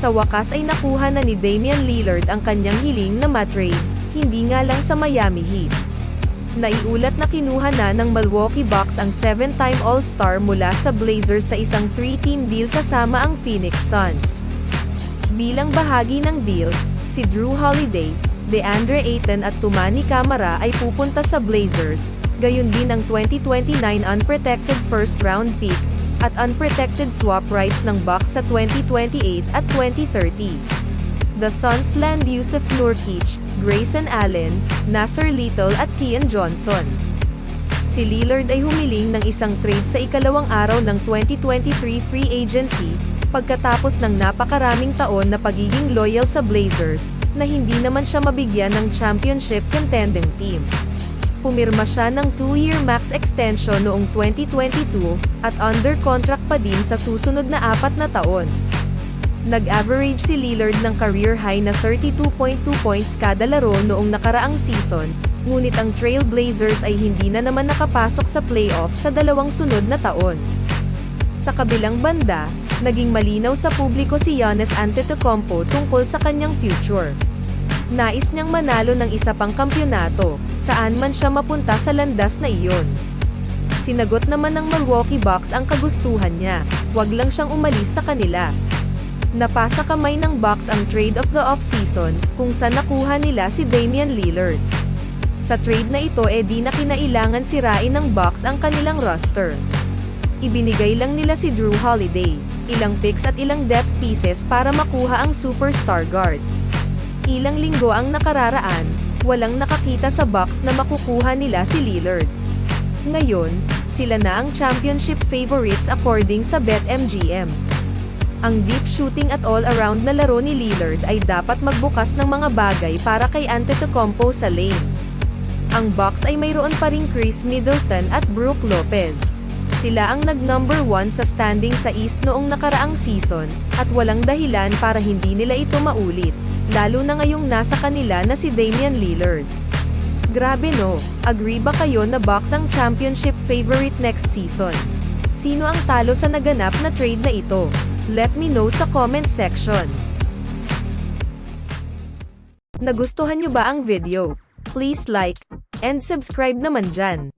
Sa wakas ay nakuha na ni Damian Lillard ang kanyang hiling na matrade, hindi nga lang sa Miami Heat. Naiulat na kinuha na ng Milwaukee Bucks ang 7-time All-Star mula sa Blazers sa isang 3-team deal kasama ang Phoenix Suns. Bilang bahagi ng deal, si Drew Holiday, DeAndre Ayton at Tumani Camara ay pupunta sa Blazers, gayon din ang 2029 unprotected first-round pick, at unprotected swap rights ng Bucks sa 2028 at 2030. The Suns land Yusuf Nurkic, Grayson Allen, Nasser Little at Kian Johnson. Si Lillard ay humiling ng isang trade sa ikalawang araw ng 2023 free agency, pagkatapos ng napakaraming taon na pagiging loyal sa Blazers, na hindi naman siya mabigyan ng championship contending team. Pumirma siya ng 2-year max extension noong 2022, at under contract pa din sa susunod na apat na taon. Nag-average si Lillard ng career high na 32.2 points kada laro noong nakaraang season, ngunit ang Trail Blazers ay hindi na naman nakapasok sa playoffs sa dalawang sunod na taon. Sa kabilang banda, naging malinaw sa publiko si Giannis Antetokounmpo tungkol sa kanyang future. Nais niyang manalo ng isa pang kampyonato, saan man siya mapunta sa landas na iyon. Sinagot naman ng Milwaukee Bucks ang kagustuhan niya, wag lang siyang umalis sa kanila. Napasa kamay ng Bucks ang trade of the offseason, kung saan nakuha nila si Damian Lillard. Sa trade na ito eh di na kinailangan sirain ng Bucks ang kanilang roster. Ibinigay lang nila si Drew Holiday, ilang picks at ilang depth pieces para makuha ang superstar guard. Ilang linggo ang nakararaan, walang nakakita sa Bucks na makukuha nila si Lillard. Ngayon, sila na ang championship favorites according sa BetMGM. Ang deep shooting at all-around na laro ni Lillard ay dapat magbukas ng mga bagay para kay Antetokounmpo sa lane. Ang Bucks ay mayroon pa ring Chris Middleton at Brook Lopez. Sila ang nag-number 1 sa standing sa East noong nakaraang season, at walang dahilan para hindi nila ito maulit, lalo na ngayong nasa kanila na si Damian Lillard. Grabe no, agree ba kayo na Bucks ang championship favorite next season? Sino ang talo sa naganap na trade na ito? Let me know sa comment section. Nagustuhan nyo ba ang video? Please like and subscribe naman dyan.